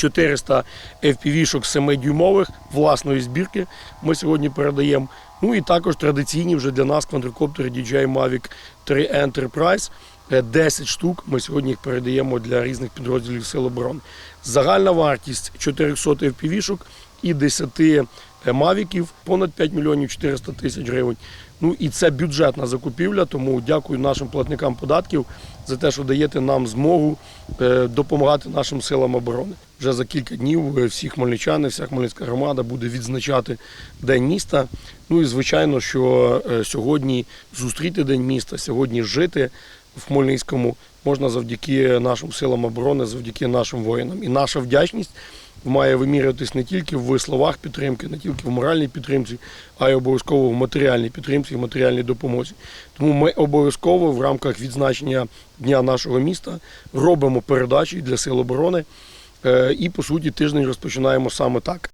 400 FPV-шок 7-дюймових власної збірки ми сьогодні передаємо. Ну і також традиційні вже для нас квадрокоптери DJI Mavic 3 Enterprise. Е, 10 штук ми сьогодні їх передаємо для різних підрозділів Сил оборони. Загальна вартість 400 FPV-шок і 10 мавіків понад 5 мільйонів 400 тисяч гривень. Ну і це бюджетна закупівля, тому дякую нашим платникам податків за те, що даєте нам змогу е, допомагати нашим силам оборони. Вже за кілька днів е, всі хмельничани, вся хмельницька громада буде відзначати День міста. Ну і звичайно, що е, сьогодні зустріти День міста, сьогодні жити в Хмельницькому можна завдяки нашим силам оборони, завдяки нашим воїнам. І наша вдячність має вимірюватись не тільки в словах підтримки, не тільки в моральній підтримці, а й обов'язково в матеріальній підтримці і матеріальній допомозі. Тому ми обов'язково в рамках відзначення дня нашого міста робимо передачі для сил оборони. Е, І по суті тиждень розпочинаємо саме так.